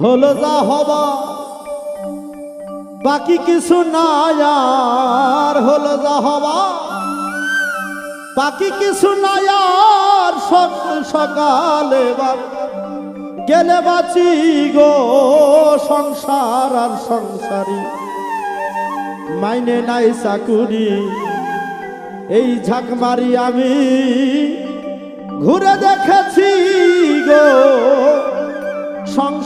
হলো যা হবা। বাকি কিছু নাই আর হলো যা হবা। বাকি কিছু নাই আর সকাল গেলে বাঁচি গো সংসার আর সংসারী। মাইনে নাই চাকুরি, এই ঝাঁক মারি আমি। ঘুরে দেখেছি গো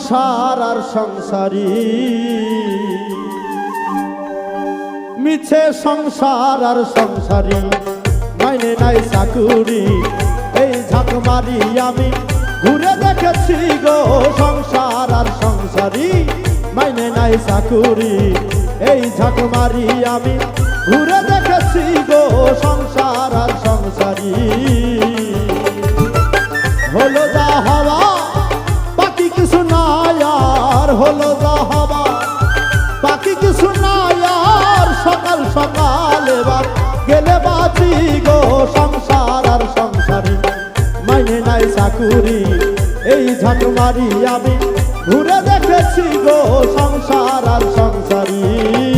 সংসার আর সংসারী। মিছে সংসার আর সংসারী। মাইনে নাই চাকুরি। এই ঝাঁক মারি আমি, ঘুরে দেখেছি গো সংসার আর সংসারী। মাইনে নাই চাকুরি। এই ঝাঁক মারি আমি, ঘুরে দেখেছি গো সংসার আর সংসারী। হলো যা হওয়া চাকুরি এই ঝাঁক মারি আমি ঘুরে দেখেছি গো সংসার আর সংসারী।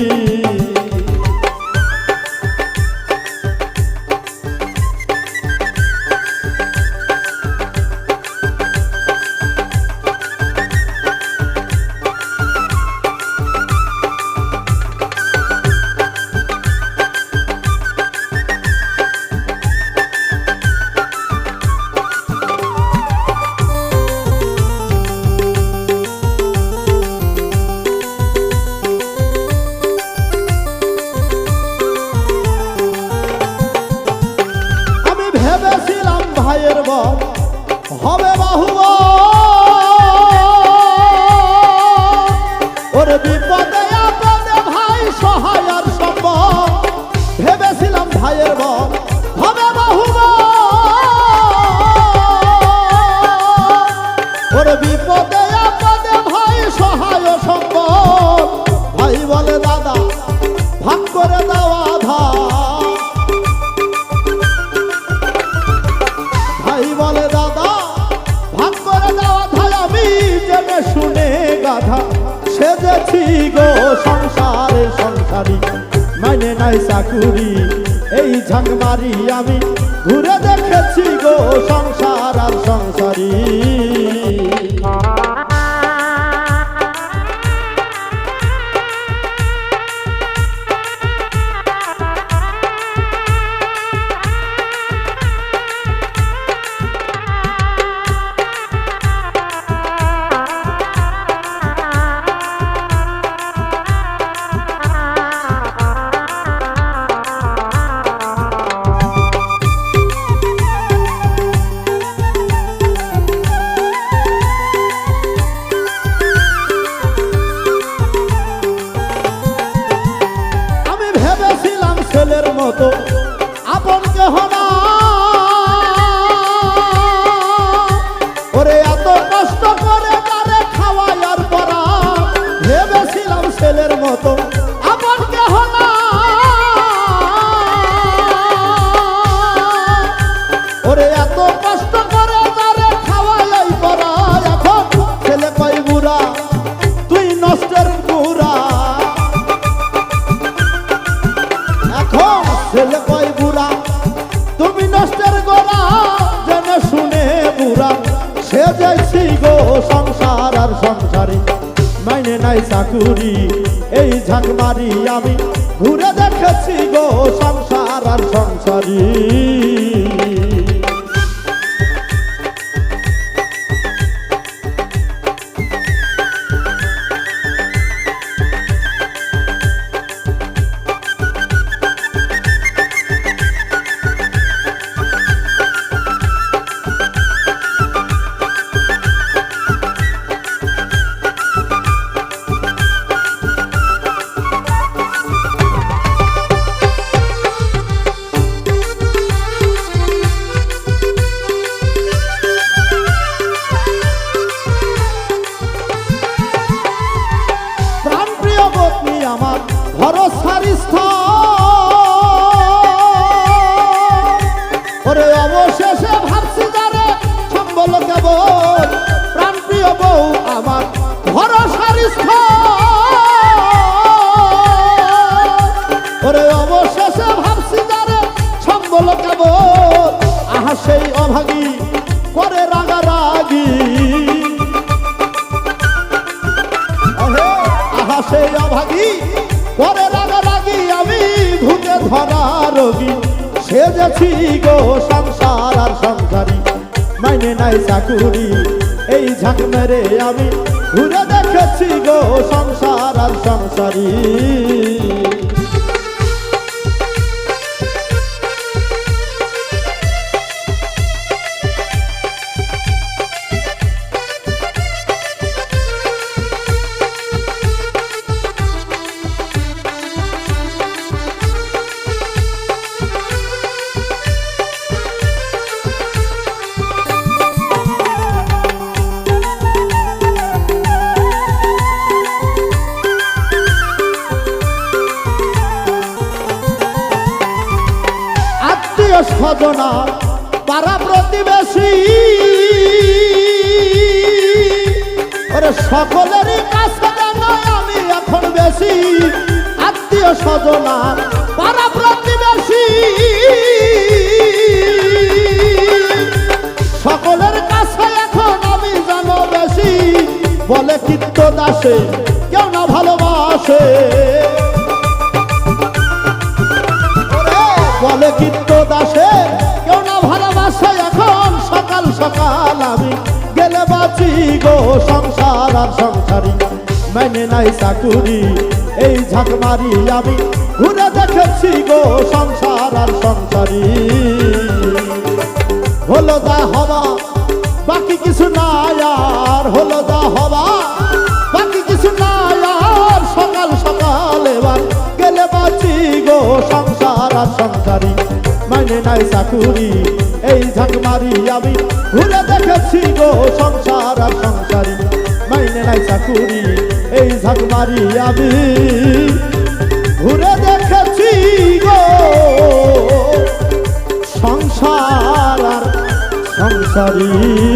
বল হবে বাহুব ওর বিপদে আপদে ভাই সহায় আর সম্ভব ভেবেছিলাম ভাইয়ের বল। নাই চাকুরি। এই ঝাঁকমারি আমি ঘুরে দেখেছি গো সংসার আর সংসারী। ছেলের মতো। আপন কেহ না। ওরে এত কষ্ট করে তারে খাওয়াই আর পড়া ভেবেছিলাম ছেলের মতো। সংসারে মাইনে নাই চাকুরি এই ঝাঁক মারি আমি। ঘুরে দেখেছি গো সংসার আর সংসারী। পরে রাগারাগি আহা সেই অভাগী পরে রাগারাগি আমি, ভূতে ধরা রোগী। সেজেছি গো সংসার আর সংসারী, মাইনে নাই চাকুরি। এই ঝাঁক মেরে আমি ঘুরে দেখেছি গো সংসার আর সংসারী। আত্মীয় স্বজনা পাড়া প্রতিবেশী। ওরে সকলেরই কাছে আমি এখন বেশি। আত্মীয় স্বজনা, পাড়া প্রতিবেশী। সকলের কাছে এখন আমি জানো বেশি। বলে কিত্ত দাসে কেউ না ভালোবাসে। বলে কিন্তু দাসে কেউ না ভালোবাসে এখন সকাল সকাল আমি। গেলে বাঁচি গো সংসার আর সংসারী মেনে নাই চাকুরি, এই ঝাঁক মারি আমি। ঘুরে দেখেছি গো সংসার আর সংসারী হলো যা হবা বাকি কিছু নাই আর হলো যা হবা বাকি কিছু নাই আর সকাল সকাল এবার। গেলে বাঁচি গো সংসার আর সংসারী নাই চাকুরি এই ঝাঁক মারি আমি। ঘুরে দেখেছি গো সংসার আর সংসারি। মাইনে নাই চাকুরি, এই ঝাঁক মারি আমি। ঘুরে দেখেছি গো সংসার আর সংসারী।